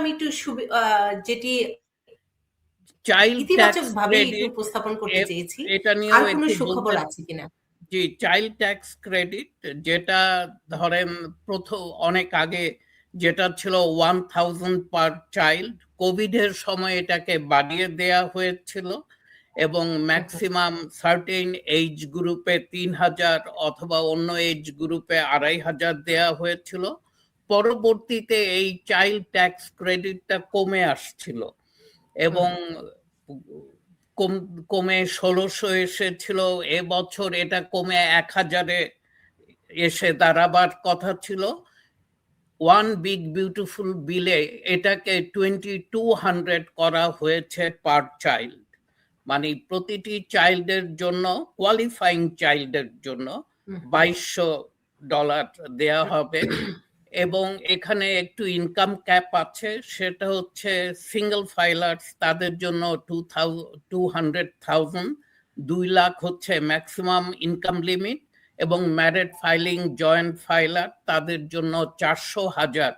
আমি একটু যেটি ইতিবাচক ভাবে উপস্থাপন করতে চেয়েছি। এটা নিয়ে আর কোনো সুখবর আছে কিনা? জি চাইল্ড ট্যাক্স ক্রেডিট যেটা ধরেন প্রথম অনেক আগে যেটা ছিল one thousand per child covid সময় এটাকে বাড়িয়ে দেয়া হয়েছিল এবং ম্যাক্সিমাম সার্টেন এইজ গ্রুপে তিন হাজার অথবা অন্য এইজ গ্রুপে আড়াই হাজার দেয়া হয়েছিল। পরবর্তীতে এই চাইল্ড ট্যাক্স ক্রেডিটটা কমে আসছিল এবং কমে ষোলোশো এসেছিল। এবছর এটা কমে এক হাজারে এসে দাঁড়াবার কথা ছিল। ওয়ান বিগ বিউটিফুল বিলে এটাকে টোয়েন্টি টু হান্ড্রেড করা হয়েছে পার চাইল্ড মানে প্রতিটি চাইল্ডের জন্য কোয়ালিফাইং চাইল্ডের জন্য বাইশশো ডলার দেয়া হবে। এবং এখানে একটু ইনকাম ক্যাপ আছে, সেটা হচ্ছে সিঙ্গেল ফাইলার্স তাদের জন্য টু টু হান্ড্রেড থাউজেন্ড দুই লাখ হচ্ছে ম্যাক্সিমাম ইনকাম লিমিট এবং ম্যারেড ফাইলিং জয়েন্ট ফাইলার তাদের জন্য চারশো হাজার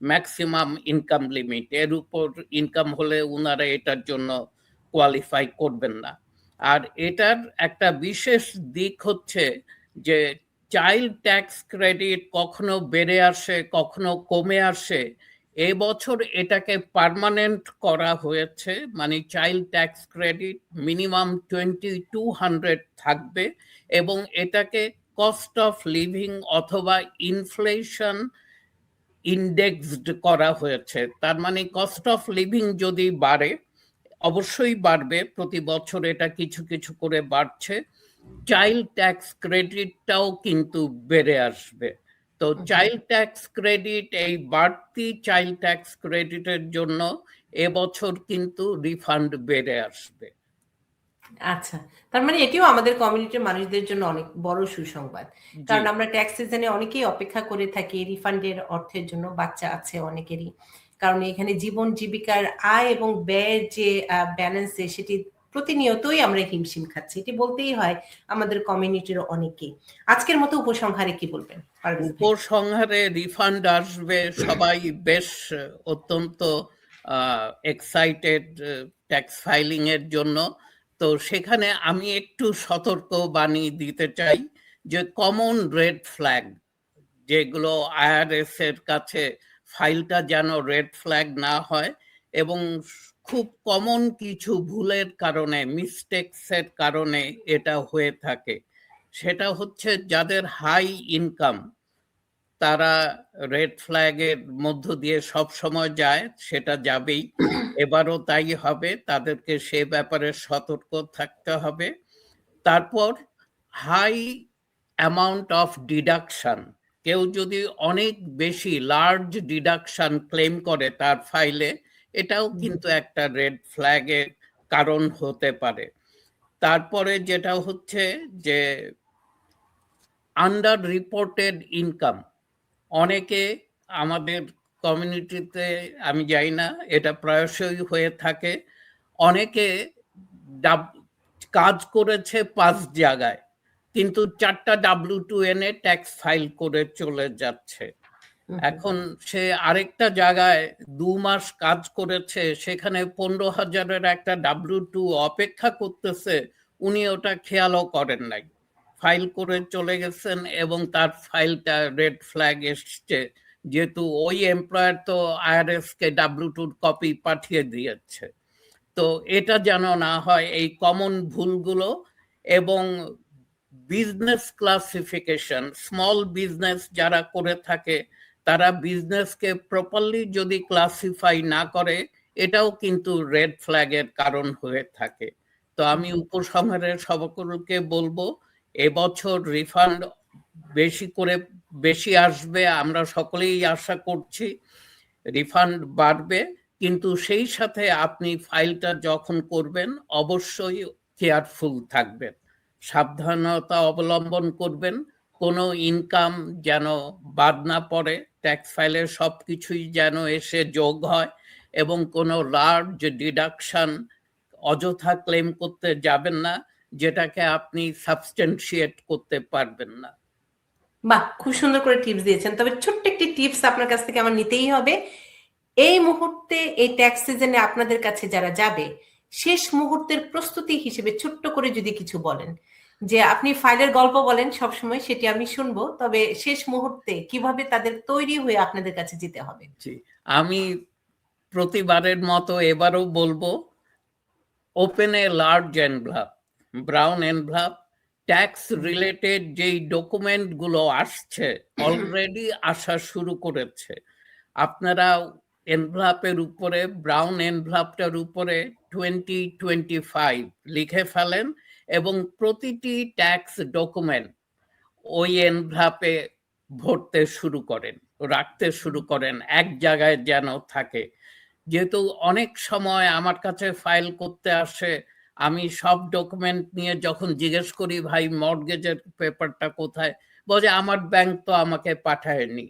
ম্যাক্সিমাম ইনকাম লিমিট এর উপর ইনকাম হলে ওনারা এটার জন্য কোয়ালিফাই করবেন না। আর এটার একটা বিশেষ দিক হচ্ছে যে চাইল্ড ট্যাক্স ক্রেডিট কখনো বেড়ে আসে, কখনো কমে আসে এবছর এটাকে পারমানেন্ট করা হয়েছে মানে child tax credit minimum twenty two hundred থাকবে এবং এটাকে কস্ট অফ লিভিং অথবা ইনফ্লেশন ইন্ডেক্সড করা হয়েছে। তার মানে কস্ট অফ লিভিং যদি বাড়ে, অবশ্যই বাড়বে, প্রতি বছর এটা কিছু কিছু করে বাড়ছে। চাইল্ড ট্যাক্স ক্রেডিটটাও কিন্তু বেড়ে আসবে। তো চাইল্ড ট্যাক্স ক্রেডিট এই বাড়তি চাইল্ড ট্যাক্স ক্রেডিটের জন্য এবছর কিন্তু রিফান্ড বেড়ে আসবে। আচ্ছা তার মানে এটিও আমাদের কমিউনিটির মানুষদের জন্য অনেক বড় সুসংবাদ। কারণ আমরা ট্যাক্স সিজনে অনেকেই অপেক্ষা করে থাকি রিফান্ডের অর্থের জন্য বাচ্চা আছে অনেকেরই। কারণ এখানে জীবন জীবিকার আয় এবং ব্যয়ের যে ব্যালেন্সে সেটি প্রতিনিয়তই আমরা হিমশিম খাচ্ছি। এটি বলতেই হয় আমাদের কমিউনিটির অনেকে। আজকের মতো উপসংহারে কি বলবেন? উপসংহারে রিফান্ড আসবে সবাই বেশ অত্যন্ত এক্সাইটেড ট্যাক্স ফাইলিং এর জন্য। তো সেখানে আমি একটু সতর্ক বাণী দিতে চাই যে কমন রেড ফ্ল্যাগ যেগুলো আইআরএস এর কাছে ফাইলটা যেন রেড ফ্ল্যাগ না হয় এবং খুব কমন কিছু ভুলের কারণে মিস্টেকসের কারণে এটা হয়ে থাকে। সেটা হচ্ছে যাদের হাই ইনকাম তারা রেড ফ্ল্যাগের মধ্য দিয়ে সব সময় যায়, সেটা যাবেই। এবারও তাই হবে, তাদেরকে সে ব্যাপারে সতর্ক থাকতে হবে। তারপর হাই অ্যামাউন্ট অফ ডিডাকশন কেউ যদি অনেক বেশি লার্জ ডিডাকশন ক্লেম করে তার ফাইলে এটাও কিন্তু একটা রেড ফ্ল্যাগের কারণ হতে পারে। তারপরে যেটা হচ্ছে যে আন্ডার রিপোর্টেড ইনকাম অনেকে আমাদের কমিউনিটিতে আমি যাই না এটা প্রায়শই হয়ে থাকে অনেকে কাজ করেছে পাঁচ জায়গায় কিন্তু চারটা ডাব্লু টু এনে ট্যাক্স ফাইল করে চলে যাচ্ছে। এখন সে আরেকটা জায়গায় দু মাস কাজ করেছে, সেখানে পনেরো হাজারের একটা ডাব্লু টু অপেক্ষা করতেছে, উনি ওটা খেয়ালও করেন নাই। ফাইল করে চলে গেছেন এবং তার ফাইলটা রেড ফ্ল্যাগ এসছে, যেহেতু ওই এমপ্লয়ার তো আইআরএস কে ডাব্লু টুর কপি পাঠিয়ে দিয়েছে। তো এটা যেন না হয় এই কমন ভুলগুলো এবং বিজনেস ক্লাসিফিকেশন স্মল বিজনেস যারা করে থাকে তারা বিজনেসকে প্রপারলি যদি ক্লাসিফাই না করে, এটাও কিন্তু রেড ফ্ল্যাগের কারণ হয়ে থাকে। তো আমি উপসংহারের সকলকে বলব, এবছর রিফান্ড বেশি করে, বেশি আসবে, আমরা সকলেই আশা করছি রিফান্ড বাড়বে। কিন্তু সেই সাথে আপনি ফাইলটা যখন করবেন, অবশ্যই কেয়ারফুল থাকবেন। সাবধানতা অবলম্বন করবেন, কোনো ইনকাম যেন বাদ না পড়ে। ট্যাক্স ফাইলের সব কিছুই যেন এসে যোগ হয় এবং কোনো লার্জ ডিডাকশন অযথা ক্লেম করতে যাবেন না, যেটাকে আপনি সাবস্টেন্সিয়েট করতে পারবেন না। বাহ, খুব সুন্দর করে টিপস দিয়েছেন। তবে ছোট্ট একটি টিপস আপনার কাছ থেকে আমার নিতেই হবে। এই মুহূর্তে, এই ট্যাক্স সিজনে আপনাদের কাছে যারা যাবে, শেষ মুহূর্তের প্রস্তুতি হিসেবে ছোট্ট করে যদি কিছু বলেন যে আপনি ফাইলের গল্প বলেন সবসময় সেটি আমি শুনব। তবে শেষ মুহূর্তে কীভাবে তাদের তৈরি হয়ে আপনাদের কাছে যেতে হবে? জি, আমি প্রতিবারের মতো এবারও বলব open a large envelope brown envelope tax related যেই ডকুমেন্টগুলো আসছে অলরেডি আসা শুরু করেছে। আপনারা এনভ্লাপের উপরে ব্রাউন এনভ্লাপটার উপরে টোয়েন্টি টোয়েন্টি ফাইভ লিখে ফেলেন এবং প্রতিটি ট্যাক্স ডকুমেন্ট ওই এনভ্লাপে ভরতে শুরু করেন রাখতে শুরু করেন এক জায়গায় যেন থাকে। যেহেতু অনেক সময় আমার কাছে ফাইল করতে আসে আমি সব ডকুমেন্ট নিয়ে যখন জিজ্ঞেস করি ভাই মর্গেজের পেপারটা কোথায়? বলে আমার ব্যাংক তো আমাকে পাঠায়নি।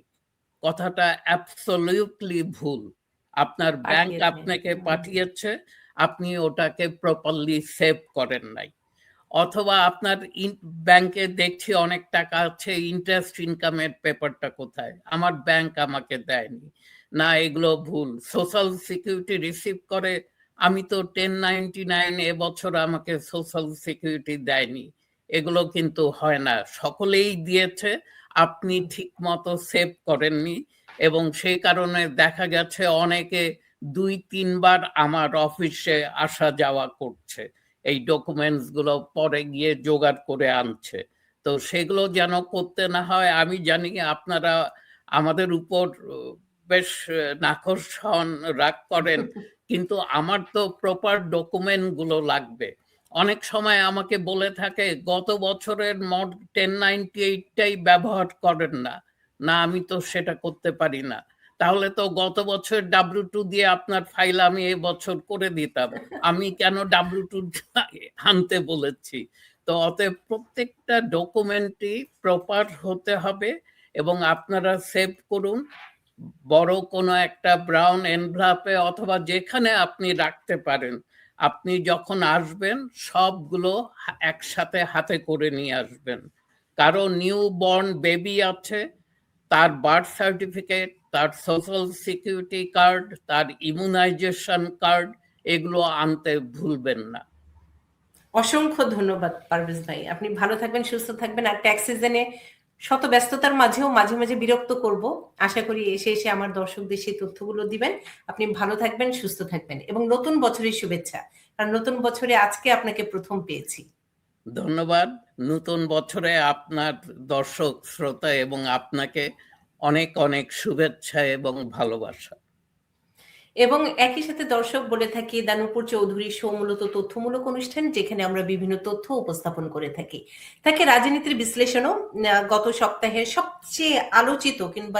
কথাটা অ্যাবসলিউটলি ভুল। আপনার ব্যাংক আপনাকে পাঠিয়েছে আপনি ওটাকে প্রপারলি সেভ করেন নাই। অথবা আপনার ব্যাংকে দেখছি অনেক টাকা আছে ইন্টারেস্ট ইনকামের পেপারটা কোথায়? আমার ব্যাংক আমাকে দেয়নি। না, এগুলো ভুল। সোশ্যাল সিকিউরিটি রিসিভ করে, আমি তো টেন নাইনটি নাইন এবছর আমাকে সোশ্যাল সিকিউরিটি দেয়নি। এগুলো কিন্তু হয় না। সকলেই দিয়েছে, আপনি ঠিক মতো সেভ করেননি এবং সেই কারণে দেখা গেছে অনেকে দুই, তিনবার আমার অফিসে আসা যাওয়া করছে। এই ডকুমেন্টসগুলো পরে গিয়ে জোগাড় করে আনছে। তো সেগুলো যেন করতে না হয় আমি জানি আপনারা আমাদের উপর বেশ নাকর্ষণ রাগ করেন কিন্তু আমার তো প্রপার ডকুমেন্টগুলো লাগবে। অনেক সময় আমাকে বলে থাকে গত বছরের মড টেন নাইনটি এইটটাই ব্যবহার করেন না। না আমি তো সেটা করতে পারি না। তাহলে তো গত বছর ডাব্লু টু দিয়ে আপনার ফাইল আমি এই বছর করে দিতাম। আমি কেন ডাব্লু টু আনতে বলেছি? তো অতএব প্রত্যেকটা ডকুমেন্টই প্রপার হতে হবে এবং আপনারা সেভ করুন। বড় কোনো একটা ব্রাউন এনভ্লাপে অথবা যেখানে আপনি রাখতে পারেন, আপনি যখন আসবেন, সবগুলো একসাথে হাতে করে নিয়ে আসবেন। কারও নিউ বর্ন বেবি আছে তার বার্থ সার্টিফিকেট তার সোশ্যাল সিকিউরিটি কার্ড তার ইমিউনাইজেশন কার্ড এগুলো আনতে ভুলবেন না। অসংখ্য ধন্যবাদ পারভেজ ভাই। আপনি ভালো থাকবেন, সুস্থ থাকবেন। আর ট্যাক্স সিজনে শত ব্যস্ততার মাঝেও মাঝে মাঝে বিরক্ত করব। আশা করি এসে এসে আমার দর্শকদের সেই তথ্যগুলো দিবেন। আপনি ভালো থাকবেন, সুস্থ থাকবেন। এবং নতুন বছরের শুভেচ্ছা। কারণ নতুন বছরে আজকে আপনাকে প্রথম পেয়েছি। ধন্যবাদ। নতুন বছরে আপনার দর্শক, শ্রোতা এবং আপনাকে অনেক অনেক শুভেচ্ছা এবং ভালোবাসা। এবং একই সাথে দর্শক বলে থাকি দানুপুর চৌধুরী শো মূলত তথ্যমূলক অনুষ্ঠান, যেখানে আমরা বিভিন্ন তথ্য উপস্থাপন করে থাকি। তাকে রাজনীতির বিশ্লেষণও গত সপ্তাহের সবচেয়ে আলোচিত কিংবা